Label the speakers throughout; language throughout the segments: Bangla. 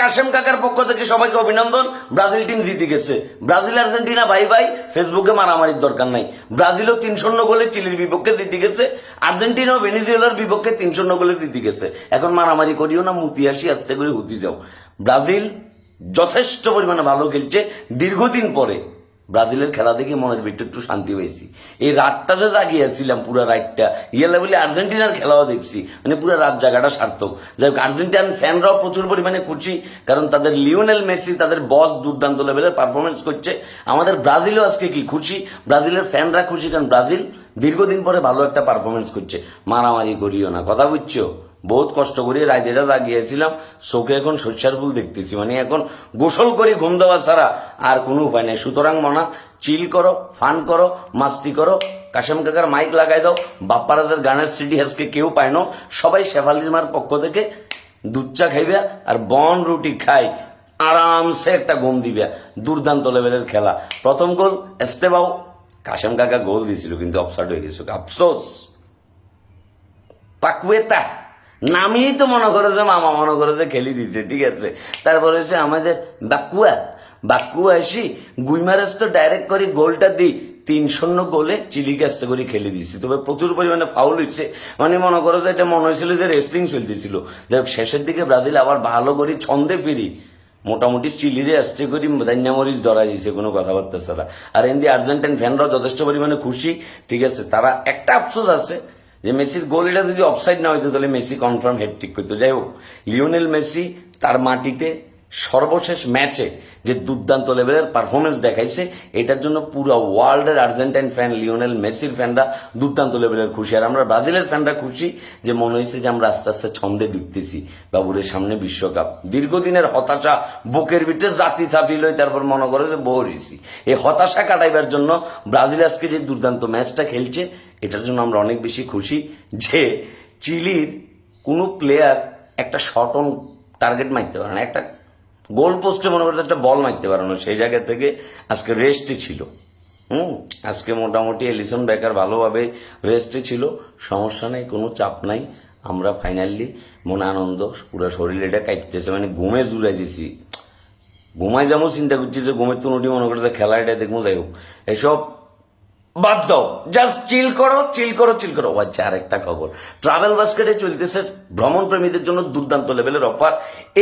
Speaker 1: কাশেম কাকার পক্ষ থেকে সবাইকে অভিনন্দন। ব্রাজিল টিম জিতে গেছে। ব্রাজিল, আর্জেন্টিনা ভাই ভাই ফেসবুকে মারামারির দরকার নাই। ব্রাজিলও তিন শূন্য গোলে চিলির বিপক্ষে জিতে গেছে। আর্জেন্টিনাও ভেনিজুয়েলার বিপক্ষে তিন শূন্য গোলে জিতে গেছে। এখন মারামারি করিও না, মুতি আসি, আস্তে করে হুতি যাও। ব্রাজিল যথেষ্ট পরিমাণে ভালো খেলছে। দীর্ঘদিন পরে ব্রাজিলের খেলা দেখে মনের ভিতরে একটু শান্তি পেয়েছি এই রাতটা যে জাগিয়েছিলাম পুরো রাতটা ইয়ালে বলে আর্জেন্টিনার খেলাও দেখছি। মানে পুরো রাত জায়গাটা সার্থক। যাই হোক আর্জেন্টিনান ফ্যানরাও প্রচুর পরিমাণে খুশি, কারণ তাদের লিওনেল মেসি, তাদের বস দুর্দান্ত লেভেলের পারফরমেন্স করছে। আমাদের ব্রাজিলও আজকে কি খুশি? ব্রাজিলের ফ্যানরা খুশি কারণ ব্রাজিল দীর্ঘদিন পরে ভালো একটা পারফরমেন্স করছে। মারামারি করিও না, কথা বুঝছ? বহুত কষ্ট করে রাইতেটা লাগিয়েছিলাম। চোখে এখন সর্ষার ফুল দেখতেছি। মানে এখন গোসল করে ঘুম দেওয়া ছাড়া আর কোনো উপায় নেই। সুতরাং মনা, চিল করো, ফান করো, মাস্তি করো, কাশেম কাকার মাইক লাগাই দাও, বাপ্পারাজের গানের সিডি আজকে কেউ পায় না। সবাই শেফালির মার পক্ষ থেকে দুধ চা খাইবে আর বন রুটি খাই আরামসে একটা ঘুম দিবে। দুর্দান্ত লেভেলের খেলা। প্রথম গোল এস্তেবাও। কাশেম কাকা গোল দিয়েছিল কিন্তু অফসাইড হয়ে গেছিল। আফসোস। পাকুয়েতা নামই তো মনে করে যে মামা মনে করে যে খেলি দিচ্ছে ঠিক আছে? তারপরে হচ্ছে আমাদের বাকুয়া বাকুয়া এসি গুইমারেস তো ডাইরেক্ট করে গোলটা দিই। তিন শূন্য গোলে চিলি ক্যাচটা করে খেলে দিচ্ছি তবে প্রচুর পরিমাণে ফাউল হচ্ছে মানে মনে করো যে এটা মনে হয়েছিল যে রেসলিং চলতেছিল। যাই হোক, শেষের দিকে ব্রাজিল আবার ভালো করে ছন্দে ফিরি। মোটামুটি চিলিরে আসতে করি দান্যামরিচ ধরা দিয়েছে কোনো কথাবার্তা ছাড়া। আর এমনি আর্জেন্টাইন ফ্যানরাও যথেষ্ট পরিমাণে খুশি, ঠিক আছে? তারা একটা আফসোস আছে যে মেসির গোলটা যদি অফসাইড না হইতো, তাহলে মেসি কনফার্ম হেডট্রিক করতো। যাই হোক লিওনেল মেসি তার মাটিতে সর্বশেষ ম্যাচে যে দুর্দান্ত লেভেলের পারফরমেন্স দেখাইছে, এটার জন্য পুরো ওয়ার্ল্ডের আর্জেন্টাইন ফ্যান লিওনেল মেসির ফ্যানরা দুর্দান্ত লেভেলের খুশি। আর আমরা ব্রাজিলের ফ্যানরা খুশি যে মনে হয়েছে যে আমরা আস্তে আস্তে ছন্দে ঢুকতেছি বাবুরের সামনে বিশ্বকাপ। দীর্ঘদিনের হতাশা, বুকের ভিতরে জাতি ছাপিল তারপর মনে করে যে বউ হয়েছি এই হতাশা কাটাইবার জন্য ব্রাজিল আজকে যে দুর্দান্ত ম্যাচটা খেলছে, এটার জন্য আমরা অনেক বেশি খুশি যে চিলির কোনো প্লেয়ার একটা শর্ট অন টার্গেট মারতে পারে না। একটা গোল পোস্টে মনে করতে একটা বল মারতে পারো না। সেই জায়গা থেকে আজকে রেস্টে ছিল। হুম? আজকে মোটামুটি এলিসন বেকার ভালোভাবে রেস্টে ছিল। সমস্যা নেই, কোনো চাপ নাই। আমরা ফাইনালি মনে আনন্দ, পুরো শরীর এটা কাটতেছে মানে ঘুমে জুড়ে দিছি। ঘুমাই যেমন চিন্তা করছি যে ঘুমের তো নোটি মনে করে যে খেলা এটা দেখব, যাই হোক। এসব বাদ দাও। জাস্ট চিল করো চিল করো চিল করো। আচ্ছা আরেকটা খবর। ট্রাভেল বাস্কেটে চলতেছে ভ্রমণ প্রেমীদের জন্য দুর্দান্ত লেভেলের অফার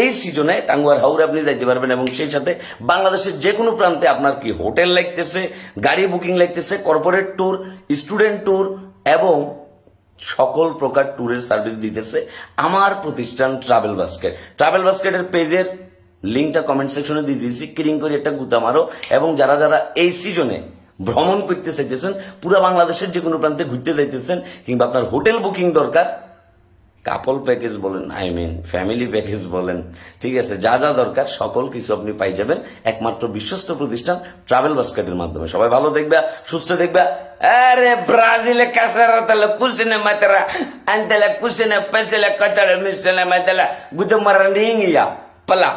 Speaker 1: এই সিজনে টাঙ্গুয়ার হাউরে আপনি যাইতে পারবেন এবং সেই সাথে বাংলাদেশের যে কোনো প্রান্তে আপনার কি হোটেল লাগতেছে, গাড়ি বুকিং লাগতেছে কর্পোরেট ট্যুর স্টুডেন্ট ট্যুর এবং সকল প্রকার ট্যুরের সার্ভিস দিতেছে আমার প্রতিষ্ঠান ট্রাভেল বাস্কেট ট্রাভেল বাস্কেটের পেজের লিঙ্কটা কমেন্ট সেকশনে দিয়ে দিয়েছি। ক্রিং করে একটা গুতা মারো। এবং যারা যারা এই সিজনে ভ্রমণ করতে চাইতেছেন, পুরা বাংলাদেশের যে কোনো প্রান্তে ঘুরতে যাইতেছেন, কিংবা আপনার হোটেল বুকিং দরকার কাপল প্যাকেজ বলেন আই মিন ফ্যামিলি প্যাকেজ বলেন, ঠিক আছে, যা যা দরকার, সকল কিছু আপনি পাই যাবেন, একমাত্র বিশ্বস্ত প্রতিষ্ঠান ট্রাভেল বাস্কেটের মাধ্যমে। সবাই ভালো দেখবে, সুস্থ দেখবে। আরে ব্রাজিলে কাসারা তাহলে কুসিনে মাতারা, আনতালে কুসিনে পেসেলে কতালে মিসলে মাতালা গুদমারা নিঙ্গিয়া পালা।